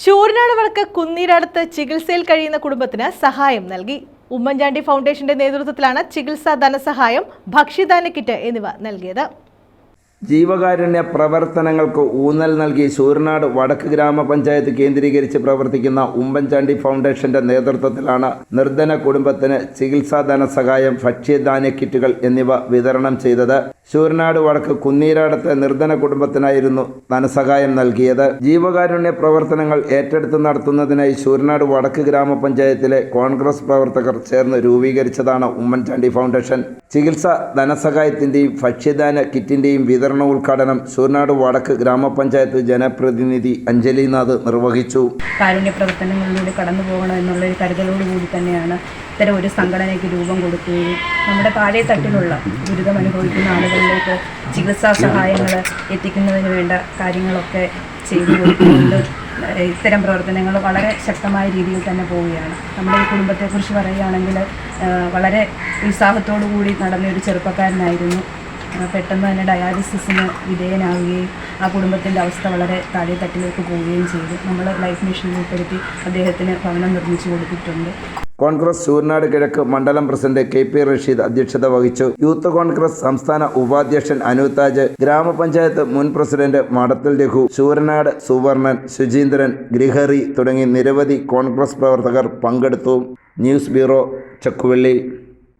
ശൂരനാട് വടക്ക് കുന്നീരടുത്ത് ചികിത്സയിൽ കഴിയുന്ന കുടുംബത്തിന് സഹായം നൽകി. ഉമ്മൻചാണ്ടി ഫൗണ്ടേഷന്റെ നേതൃത്വത്തിലാണ് ചികിത്സാ ധനസഹായം ഭക്ഷ്യധാന കിറ്റ് എന്നിവ നൽകിയത്. ജീവകാരുണ്യ പ്രവർത്തനങ്ങൾക്ക് ഊന്നൽ നൽകി ശൂരനാട് വടക്ക് ഗ്രാമപഞ്ചായത്ത് കേന്ദ്രീകരിച്ച് പ്രവർത്തിക്കുന്ന ഉമ്മൻചാണ്ടി ഫൗണ്ടേഷന്റെ നേതൃത്വത്തിലാണ് നിർധന കുടുംബത്തിന് ചികിത്സാ ധനസഹായം ഭക്ഷ്യധാന്യ കിറ്റുകൾ എന്നിവ വിതരണം ചെയ്തത്. ശൂരനാട് വടക്ക് കുന്നീരാടത്തെ നിർധന കുടുംബത്തിനായിരുന്നു ധനസഹായം നൽകിയത്. ജീവകാരുണ്യ പ്രവർത്തനങ്ങൾ ഏറ്റെടുത്ത് നടത്തുന്നതിനായി ശൂരനാട് വടക്ക് ഗ്രാമപഞ്ചായത്തിലെ കോൺഗ്രസ് പ്രവർത്തകർ ചേർന്ന് രൂപീകരിച്ചതാണ് ഉമ്മൻചാണ്ടി ഫൗണ്ടേഷൻ. ചികിത്സ ധനസഹായത്തിന്റെയും ഭക്ഷ്യദാന കിറ്റിന്റെയും വിതരണ ഉദ്ഘാടനം ശൂരനാട് വടക്ക് ഗ്രാമപഞ്ചായത്ത് ജനപ്രതിനിധി അഞ്ജലിനാഥ് നിർവഹിച്ചു. കാരുണ്യ പ്രവർത്തനങ്ങളിലൂടെ കടന്നു പോകണം എന്നുള്ളൊരു കരുതലോടുകൂടി തന്നെയാണ് ഇത്തരം ഒരു സംഘടനയ്ക്ക് രൂപം കൊടുക്കുകയും നമ്മുടെ താഴെ തട്ടിലുള്ള ദുരിതം അനുഭവിക്കുന്ന ആളുകളിലേക്ക് ചികിത്സാ സഹായങ്ങൾ എത്തിക്കുന്നതിന് വേണ്ട കാര്യങ്ങളൊക്കെ ചെയ്തു കൊടുക്കുന്നുണ്ട്. ഇത്തരം പ്രവർത്തനങ്ങൾ വളരെ ശക്തമായ രീതിയിൽ തന്നെ പോവുകയാണ്. നമ്മുടെ ഈ കുടുംബത്തെക്കുറിച്ച് പറയുകയാണെങ്കിൽ വളരെ ഉത്സാഹത്തോടു കൂടി നടന്ന ഒരു ചെറുപ്പക്കാരനായിരുന്നു പെട്ടെന്ന് തന്നെ ഡയാലിസിസിന് വിധേയനാവുകയും ആ കുടുംബത്തിന്റെ അവസ്ഥ വളരെ താഴെ തട്ടിലേക്ക് പോവുകയും ചെയ്തു. നമ്മൾ ലൈഫ് മിഷനിൽ ഉൾപ്പെടുത്തി അദ്ദേഹത്തിന് ഭവനം നിർമ്മിച്ചു കൊടുത്തിട്ടുണ്ട്. കോൺഗ്രസ് ചൂർനാട് കിഴക്ക് മണ്ഡലം പ്രസിഡന്റ് കെ പി റഷീദ് അധ്യക്ഷത വഹിച്ചു. യൂത്ത് കോൺഗ്രസ് സംസ്ഥാന ഉപാധ്യക്ഷൻ അനുതാജ് താജ് ഗ്രാമപഞ്ചായത്ത് മുൻ പ്രസിഡന്റ് മടത്തിൽ രഘു ചൂരനാട് സുവർണൻ ശുചീന്ദ്രൻ ഗ്രിഹറി തുടങ്ങി നിരവധി കോൺഗ്രസ് പ്രവർത്തകർ പങ്കെടുത്തു. News bureau Chakkuvally.